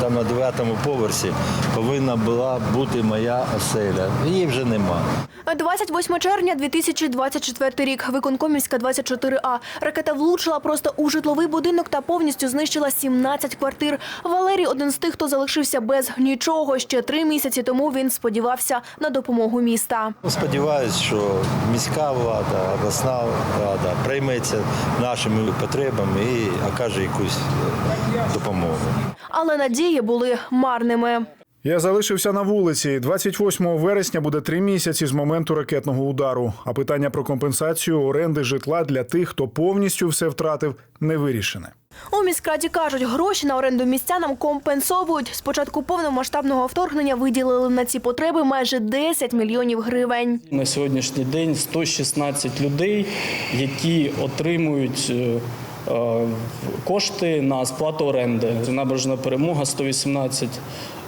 Там на дев'ятому поверсі повинна була бути моя оселя. Її вже нема. 28 червня 2024 рік. Виконкомівська 24А. Ракета влучила просто у житловий будинок та повністю знищила 17 квартир. Валерій один з тих, хто залишився без нічого. Ще три місяці тому він сподівався на допомогу міста. Сподіваюсь, що міська влада, обласна влада прийметься нашими потребами і окаже якусь допомогу. Але надії були марними. Я залишився на вулиці. 28 вересня буде три місяці з моменту ракетного удару. А питання про компенсацію оренди житла для тих, хто повністю все втратив, не вирішене. У міськраді кажуть, гроші на оренду містянам компенсовують. Спочатку повномасштабного вторгнення виділили на ці потреби майже 10 мільйонів гривень. На сьогоднішній день 116 людей, які отримують е, кошти на сплату оренди. Набережна перемога 118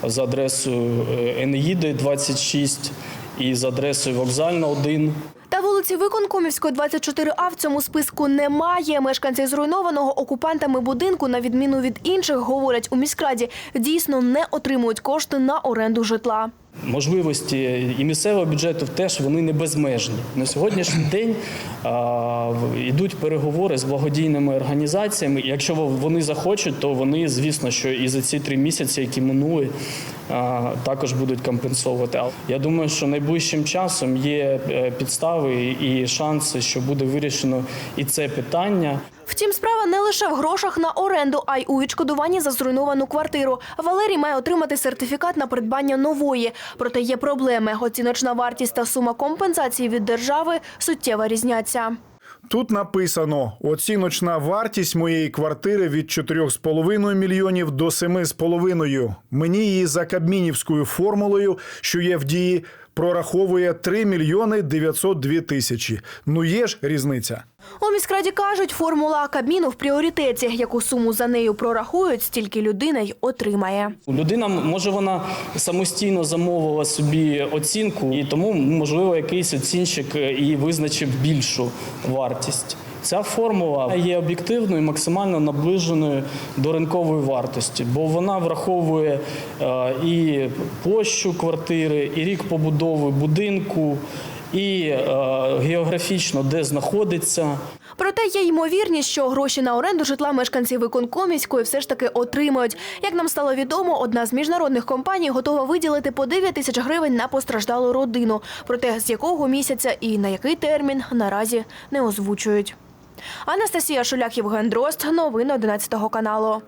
за адресою е, Енеїди 26 і за адресою Вокзальна 1. Та вулиці Виконкомівської 24А в цьому списку немає. Мешканці зруйнованого окупантами будинку, на відміну від інших, говорять у міськраді, дійсно не отримують кошти на оренду житла. Можливості і місцевого бюджету теж вони не безмежні. На сьогоднішній день а, йдуть переговори з благодійними організаціями. Якщо вони захочуть, то вони, звісно, що і за ці три місяці, які минули, також будуть компенсовувати. Я думаю, що найближчим часом є е, підстави і шанси, що буде вирішено і це питання. Втім, справа не лише в грошах на оренду, а й у відшкодуванні за зруйновану квартиру. Валерій має отримати сертифікат на придбання нової. Проте є проблеми. Оціночна вартість та сума компенсації від держави суттєво різняться. Тут написано: оціночна вартість моєї квартири від 4,5 мільйонів до 7,5. Мені її за кабмінівською формулою, що є в дії, прораховує 3 мільйони 902 тисячі. Ну є ж різниця. У міськраді кажуть, формула Кабміну в пріоритеті. Яку суму за нею прорахують, стільки людина й отримає. Людина може вона самостійно замовила собі оцінку, і тому можливо якийсь оцінщик е, і визначив більшу вартість. Ця формула є об'єктивною, і максимально наближеною до ринкової вартості, бо вона враховує е, і площу квартири, і рік побудови будинку, і е, географічно де знаходиться. Проте є ймовірність, що гроші на оренду житла мешканці виконкомівської все ж таки отримають. Як нам стало відомо, одна з міжнародних компаній готова виділити по 9 тисяч гривень на постраждалу родину. Проте з якого місяця і на який термін наразі не озвучують. Анастасія Шуляк, Євген Дрозд. Новини 11 каналу.